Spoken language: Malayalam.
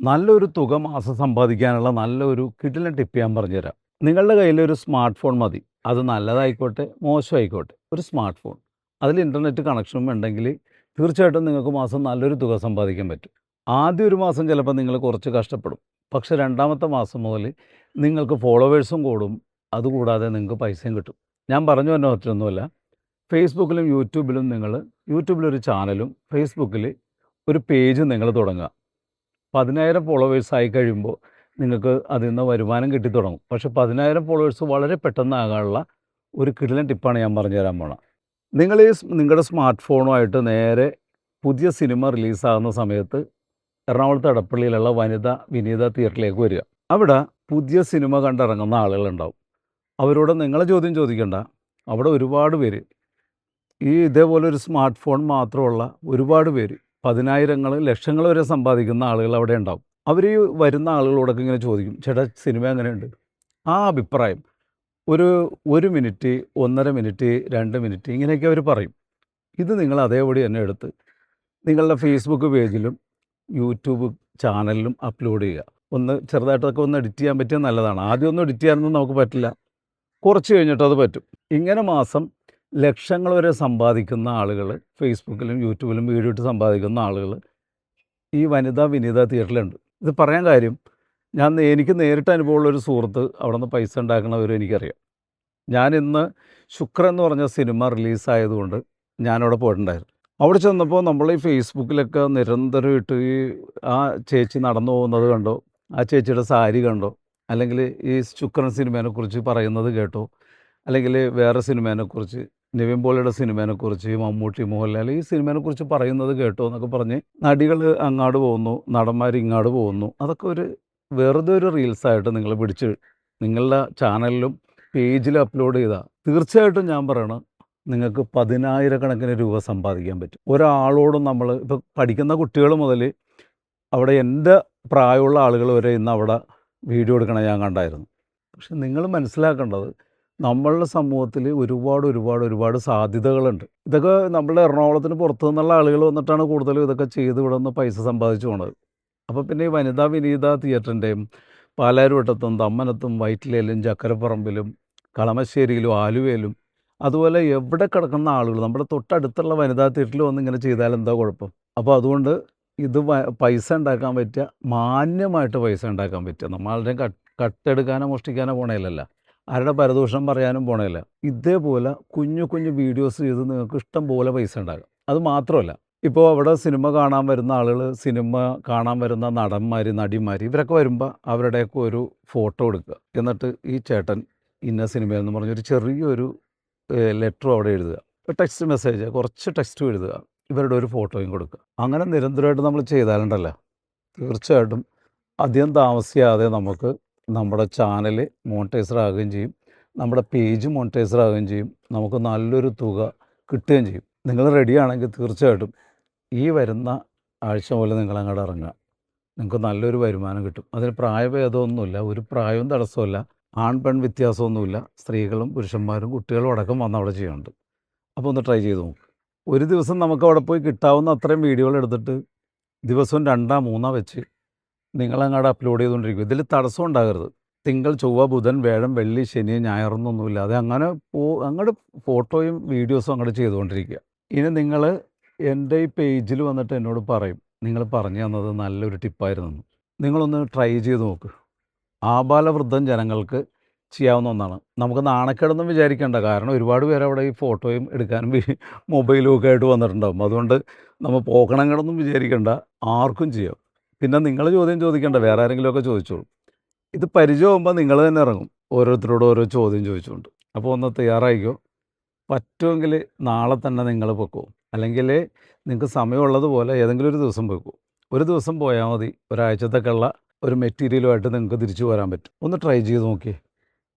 നല്ലൊരു തുക മാസം സമ്പാദിക്കാനുള്ള നല്ലൊരു കിടിലൻ ടിപ്പ് ഞാൻ പറഞ്ഞുതരാം. നിങ്ങളുടെ കയ്യിൽ ഒരു സ്മാർട്ട് ഫോൺ മതി. അത് നല്ലതായിക്കോട്ടെ മോശമായിക്കോട്ടെ. ഒരു സ്മാർട്ട് ഫോൺ അതിൽ ഇന്റർനെറ്റ് കണക്ഷനും ഉണ്ടെങ്കിൽ തീർച്ചയായിട്ടും നിങ്ങൾക്ക് മാസം നല്ലൊരു തുക സമ്പാദിക്കാൻ പറ്റും. ആദ്യ ഒരു മാസം ചിലപ്പോൾ നിങ്ങൾ കുറച്ച് കഷ്ടപ്പെടും. പക്ഷെ രണ്ടാമത്തെ മാസം മുതൽ നിങ്ങൾക്ക് ഫോളോവേഴ്സും കൂടും. അതുകൂടാതെ നിങ്ങൾക്ക് പൈസയും കിട്ടും. ഞാൻ പറഞ്ഞു തന്നെ പറ്റൊന്നുമല്ല ഫേസ്ബുക്കിലും യൂട്യൂബിലും നിങ്ങൾ യൂട്യൂബിലൊരു ചാനലും ഫേസ്ബുക്കിൽ ഒരു പേജും നിങ്ങൾ തുടങ്ങുക. പതിനായിരം ഫോളോവേഴ്സ് ആയി കഴിയുമ്പോൾ നിങ്ങൾക്ക് അതിൽ നിന്ന് വരുമാനം കിട്ടി തുടങ്ങും. പക്ഷേ പതിനായിരം ഫോളോവേഴ്സ് വളരെ പെട്ടെന്ന് ആകാനുള്ള ഒരു കിടിലൻ ടിപ്പാണ് ഞാൻ പറഞ്ഞു തരാൻ പോണത് നിങ്ങൾ ഈ നിങ്ങളുടെ സ്മാർട്ട് ഫോണുമായിട്ട് നേരെ പുതിയ സിനിമ റിലീസാകുന്ന സമയത്ത് എറണാകുളത്ത് അടപ്പള്ളിയിലുള്ള വനിത വിനീത തിയേറ്ററിലേക്ക് വരിക. അവിടെ പുതിയ സിനിമ കണ്ടിറങ്ങുന്ന ആളുകളുണ്ടാവും. അവരോട് നിങ്ങളെ ചോദ്യം ചോദിക്കണ്ട. അവിടെ ഒരുപാട് പേര്. ഈ ഇതേപോലെ ഒരു സ്മാർട്ട് ഫോൺ മാത്രമുള്ള ഒരുപാട് പേര് പതിനായിരങ്ങൾ ലക്ഷങ്ങൾ വരെ സമ്പാദിക്കുന്ന ആളുകൾ അവിടെ ഉണ്ടാവും. അവർ വരുന്ന ആളുകളോടൊക്കെ ഇങ്ങനെ ചോദിക്കും ചേട്ടാ സിനിമ എങ്ങനെയുണ്ട്? ആ അഭിപ്രായം ഒരു ഒരു മിനിറ്റ് ഒന്നര മിനിറ്റ് രണ്ട് മിനിറ്റ് ഇങ്ങനെയൊക്കെ അവർ പറയും. ഇത് നിങ്ങൾ അതേപടി തന്നെ എടുത്ത് നിങ്ങളുടെ ഫേസ്ബുക്ക് പേജിലും യൂട്യൂബ് ചാനലിലും അപ്ലോഡ് ചെയ്യുക. ഒന്ന് ചെറുതായിട്ടൊക്കെ ഒന്ന് എഡിറ്റ് ചെയ്യാൻ പറ്റിയാൽ നല്ലതാണ്. ആദ്യം ഒന്നും എഡിറ്റ് ചെയ്യാനൊന്നും നമുക്ക് പറ്റില്ല. കുറച്ച് കഴിഞ്ഞിട്ട് അത് പറ്റും. ഇങ്ങനെ മാസം ലക്ഷങ്ങൾ വരെ സമ്പാദിക്കുന്ന ആളുകൾ ഫേസ്ബുക്കിലും യൂട്യൂബിലും വീഡിയോ ഇട്ട് സമ്പാദിക്കുന്ന ആളുകൾ ഈ വനിതാ വിനീത തിയേറ്ററിലുണ്ട്. ഇത് പറയാൻ കാര്യം ഞാൻ എനിക്ക് നേരിട്ട് അനുഭവമുള്ള ഒരു സുഹൃത്ത് അവിടെ നിന്ന് പൈസ ഉണ്ടാക്കണവരും എനിക്കറിയാം. ഞാൻ ഇന്ന് ശുക്ര എന്ന് പറഞ്ഞ സിനിമ റിലീസായതുകൊണ്ട് ഞാനവിടെ പോയിട്ടുണ്ടായിരുന്നു. അവിടെ ചെന്നപ്പോൾ നമ്മൾ ഈ ഫേസ്ബുക്കിലൊക്കെ നിരന്തരമായിട്ട് ഈ ആ ചേച്ചി നടന്നു പോകുന്നത് കണ്ടോ? ആ ചേച്ചിയുടെ സാരി കണ്ടോ? അല്ലെങ്കിൽ ഈ ശുക്രൻ സിനിമേനെക്കുറിച്ച് പറയുന്നത് കേട്ടോ? അല്ലെങ്കിൽ വേറെ സിനിമേനെക്കുറിച്ച് നിവിൻ പോളിയുടെ സിനിമേനെക്കുറിച്ച് മമ്മൂട്ടി മോഹൻലാൽ ഈ സിനിമേനെക്കുറിച്ച് പറയുന്നത് കേട്ടോ എന്നൊക്കെ പറഞ്ഞ് നടികൾ അങ്ങാട് പോകുന്നു നടന്മാർ ഇങ്ങാട് പോകുന്നു. അതൊക്കെ ഒരു വെറുതെ ഒരു റീൽസായിട്ട് നിങ്ങൾ പിടിച്ച് നിങ്ങളുടെ ചാനലിലും പേജിലും അപ്ലോഡ് ചെയ്താൽ തീർച്ചയായിട്ടും ഞാൻ പറയണം നിങ്ങൾക്ക് പതിനായിരക്കണക്കിന് രൂപ സമ്പാദിക്കാൻ പറ്റും. ഒരാളോടും നമ്മൾ ഇപ്പോൾ പഠിക്കുന്ന കുട്ടികൾ മുതൽ അവിടെ എന്റെ പ്രായമുള്ള ആളുകൾ വരെ ഇന്ന് അവിടെ വീഡിയോ എടുക്കണ ഞാൻ കണ്ടായിരുന്നു. പക്ഷെ നിങ്ങൾ മനസ്സിലാക്കേണ്ടത് നമ്മളുടെ സമൂഹത്തിൽ ഒരുപാട് ഒരുപാട് ഒരുപാട് സാധ്യതകളുണ്ട്. ഇതൊക്കെ നമ്മളുടെ എറണാകുളത്തിന് പുറത്തു നിന്നുള്ള ആളുകൾ വന്നിട്ടാണ് കൂടുതലും ഇതൊക്കെ ചെയ്ത് ഇവിടെ നിന്ന് പൈസ സമ്പാദിച്ചു പോണത്. അപ്പോൾ പിന്നെ ഈ വനിതാ വിനീത തിയേറ്ററിന്റെയും പാലാരുവട്ടത്തും തമ്മനത്തും വൈറ്റിലയിലും ചക്കരപ്പറമ്പിലും കളമശ്ശേരിയിലും ആലുവയിലും അതുപോലെ എവിടെ കിടക്കുന്ന ആളുകൾ നമ്മുടെ തൊട്ടടുത്തുള്ള വനിതാ തിയേറ്ററിൽ വന്ന് ഇങ്ങനെ ചെയ്താൽ എന്താ കുഴപ്പം? അപ്പോൾ അതുകൊണ്ട് ഇത് പൈസ ഉണ്ടാക്കാൻ പറ്റുക മാന്യമായിട്ട് പൈസ ഉണ്ടാക്കാൻ പറ്റുക. നമ്മളുടെ കട്ട് കട്ടെടുക്കാനോ മോഷ്ടിക്കാനോ പോണേലല്ല. ആരുടെ പരദൂഷണം പറയാനും പോണേല ഇതേപോലെ കുഞ്ഞു കുഞ്ഞു വീഡിയോസ് ചെയ്ത് നിങ്ങൾക്ക് ഇഷ്ടം പോലെ പൈസ ഉണ്ടാകും. അത് മാത്രമല്ല ഇപ്പോൾ അവിടെ സിനിമ കാണാൻ വരുന്ന ആളുകൾ സിനിമ കാണാൻ വരുന്ന നടന്മാർ നടിമാർ ഇവരൊക്കെ വരുമ്പോൾ അവരുടെയൊക്കെ ഒരു ഫോട്ടോ എടുക്കുക. എന്നിട്ട് ഈ ചേട്ടൻ ഇന്ന സിനിമയെന്ന് പറഞ്ഞൊരു ചെറിയൊരു ലെറ്ററും അവിടെ എഴുതുക. ടെക്സ്റ്റ് മെസ്സേജ് കുറച്ച് ടെക്സ്റ്റും എഴുതുക. ഇവരുടെ ഒരു ഫോട്ടോയും കൊടുക്കുക. അങ്ങനെ നിരന്തരമായിട്ട് നമ്മൾ ചെയ്താലുണ്ടല്ലോ. തീർച്ചയായിട്ടും അധികം താമസിയാതെ നമുക്ക് നമ്മുടെ ചാനൽ മോണിറ്റൈസർ ആകുകയും ചെയ്യും. നമ്മുടെ പേജ് മോണിറ്റൈസർ ആകുകയും ചെയ്യും. നമുക്ക് നല്ലൊരു തുക കിട്ടുകയും ചെയ്യും. നിങ്ങൾ റെഡിയാണെങ്കിൽ തീർച്ചയായിട്ടും ഈ വരുന്ന ആഴ്ച പോലെ നിങ്ങൾ അങ്ങോട്ട് ഇറങ്ങുക. നിങ്ങൾക്ക് നല്ലൊരു വരുമാനം കിട്ടും. അതിന് പ്രായഭേദമൊന്നുമില്ല. ഒരു പ്രായവും തടസ്സമില്ല ആൺ പെൺ വ്യത്യാസമൊന്നുമില്ല. സ്ത്രീകളും പുരുഷന്മാരും കുട്ടികളും അടക്കം വന്ന് അവിടെ ചെയ്യുന്നുണ്ട് അപ്പോൾ ഒന്ന് ട്രൈ ചെയ്ത് നോക്കും. ഒരു ദിവസം നമുക്ക് അവിടെ പോയി കിട്ടാവുന്ന അത്രയും വീഡിയോകൾ എടുത്തിട്ട് ദിവസവും രണ്ടാം മൂന്നാം വെച്ച് നിങ്ങളങ്ങോട്ട് അപ്ലോഡ് ചെയ്തുകൊണ്ടിരിക്കും ഇതിൽ തടസ്സം ഉണ്ടാകരുത്. തിങ്കൾ ചൊവ്വ ബുധൻ വേഴം വെള്ളി ശനി ഞായറൊന്നൊന്നുമില്ല അത് അങ്ങനെ പോ അങ്ങോട്ട് ഫോട്ടോയും വീഡിയോസും അങ്ങോട്ട് ചെയ്തുകൊണ്ടിരിക്കുക ഇനി നിങ്ങൾ എന്റെ ഈ പേജിൽ വന്നിട്ട് എന്നോട് പറയും. നിങ്ങൾ പറഞ്ഞു തന്നത് നല്ലൊരു ടിപ്പായിരുന്നു. നിങ്ങളൊന്ന് ട്രൈ ചെയ്ത് നോക്ക്. ആബാലവൃദ്ധം ജനങ്ങൾക്ക് ചെയ്യാവുന്ന ഒന്നാണ്. നമുക്ക് നാണക്കേടൊന്നും വിചാരിക്കേണ്ട. കാരണം ഒരുപാട് പേര് അവിടെ ഈ ഫോട്ടോയും എടുക്കാനും മൊബൈലും ഒക്കെ ആയിട്ട് വന്നിട്ടുണ്ടാകും അതുകൊണ്ട് നമ്മൾ പോക്കണങ്ങളൊന്നും വിചാരിക്കേണ്ട. ആർക്കും ചെയ്യാം. പിന്നെ നിങ്ങൾ ചോദ്യം ചോദിക്കേണ്ട വേറെ ആരെങ്കിലുമൊക്കെ ചോദിച്ചോളൂ. ഇത് പരിചയമാകുമ്പോൾ നിങ്ങൾ തന്നെ ഇറങ്ങും. ഓരോരുത്തരോട് ഓരോ ചോദ്യം ചോദിച്ചുകൊണ്ട്. അപ്പോൾ ഒന്ന് തയ്യാറായിക്കോ? പറ്റുമെങ്കിൽ നാളെ തന്നെ നിങ്ങൾ പൊക്കോ? അല്ലെങ്കിൽ നിങ്ങൾക്ക് സമയമുള്ളതുപോലെ ഏതെങ്കിലും ഒരു ദിവസം പോയിക്കോ? ഒരു ദിവസം പോയാൽ മതി. ഒരാഴ്ചത്തേക്കുള്ള ഒരു മെറ്റീരിയലുമായിട്ട് നിങ്ങൾക്ക് തിരിച്ചു വരാൻ പറ്റും. ഒന്ന് ട്രൈ ചെയ്ത് നോക്കിയേ.